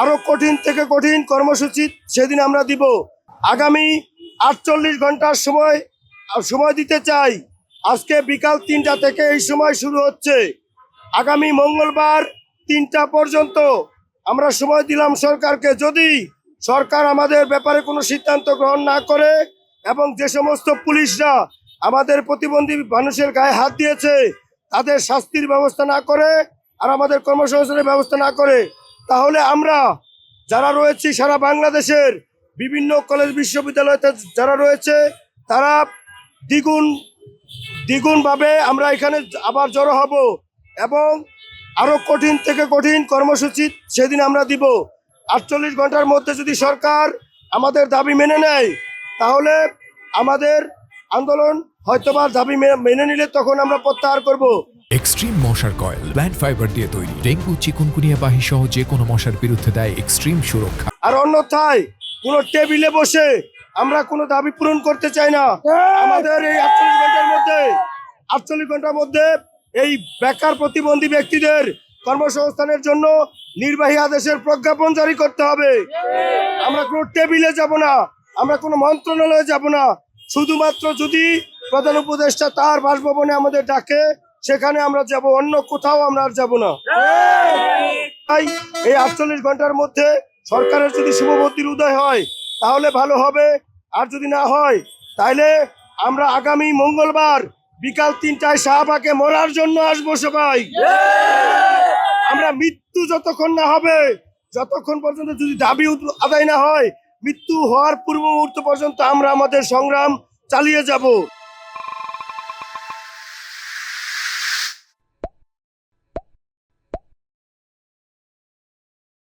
আরও কঠিন থেকে কঠিন কর্মসূচি সেদিন আমরা দিব। আগামী আটচল্লিশ ঘণ্টার সময় সময় দিতে চাই। আজকে বিকাল তিনটা থেকে এই সময় শুরু হচ্ছে। আগামী মঙ্গলবার তিনটা পর্যন্ত আমরা সময় দিলাম সরকারকে। যদি সরকার আমাদের ব্যাপারে কোনো সিদ্ধান্ত গ্রহণ না করে এবং যে সমস্ত পুলিশরা আমাদের প্রতিবন্ধী মানুষের গায়ে হাত দিয়েছে, তাদের শাস্তির ব্যবস্থা না করে আর আমাদের কর্মসংস্থানের ব্যবস্থা না করে তাহলে আমরা যারা রয়েছি সারা বাংলাদেশের বিভিন্ন কলেজ বিশ্ববিদ্যালয়তে যারা রয়েছে, তারা দ্বিগুণ, দ্বিগুণভাবে আমরা এখানে আবার জড়ো হব এবং আরও কঠিন থেকে কঠিন কর্মসূচি সেদিন আমরা দিব। আটচল্লিশ ঘণ্টার মধ্যে যদি সরকার আমাদের দাবি মেনে নেয়, তাহলে আমাদের আন্দোলন হয়তোবা দাবি মেনে নিলে তখন আমরা প্রত্যাহার করব। এক্সট্রিম মশার কয়েল প্ল্যান্ট ফাইবার দিয়ে তৈরি। ডেঙ্গু চিকুনকুনিয়া বাহি সহ যে কোনো মশার বিরুদ্ধে দেয় এক্সট্রিম সুরক্ষা। আর অন্যথায় কোনো টেবিলে বসে আমরা কোনো দাবি পূরণ করতে চাই না। আমাদের এই আটচল্লিশ ঘণ্টার মধ্যে আটচল্লিশ ঘণ্টার মধ্যে এই বেকার প্রতিবন্ধী ব্যক্তিদের কর্মসংস্থানের জন্য নির্বাহী আদেশের প্রজ্ঞাপন জারি করতে হবে। আমরা কোনো টেবিলে যাব না আমরা কোনো মন্ত্রণালয়ে যাব না। শুধুমাত্র যদি প্রধান উপদেষ্টা তার বাসভবনে আমাদের ডাকে, সেখানে আমরা যাব, অন্য কোথাও আমরা আর যাব না। তাই এই আটচল্লিশ ঘণ্টার মধ্যে সরকারের যদি শুভবর্তির উদয় হয়, তাহলে ভালো হবে। আর যদি না হয় তাহলে আমরা আগামী মঙ্গলবার বিকাল তিনটায় শাহবাগে মরার জন্য আসব সবাই। আমরা মৃত্যু যতক্ষণ না হবে, যতক্ষণ পর্যন্ত যদি দাবি আদায় না হয়, মৃত্যু হওয়ার পূর্ব মুহূর্ত পর্যন্ত আমরা আমাদের সংগ্রাম চালিয়ে যাব।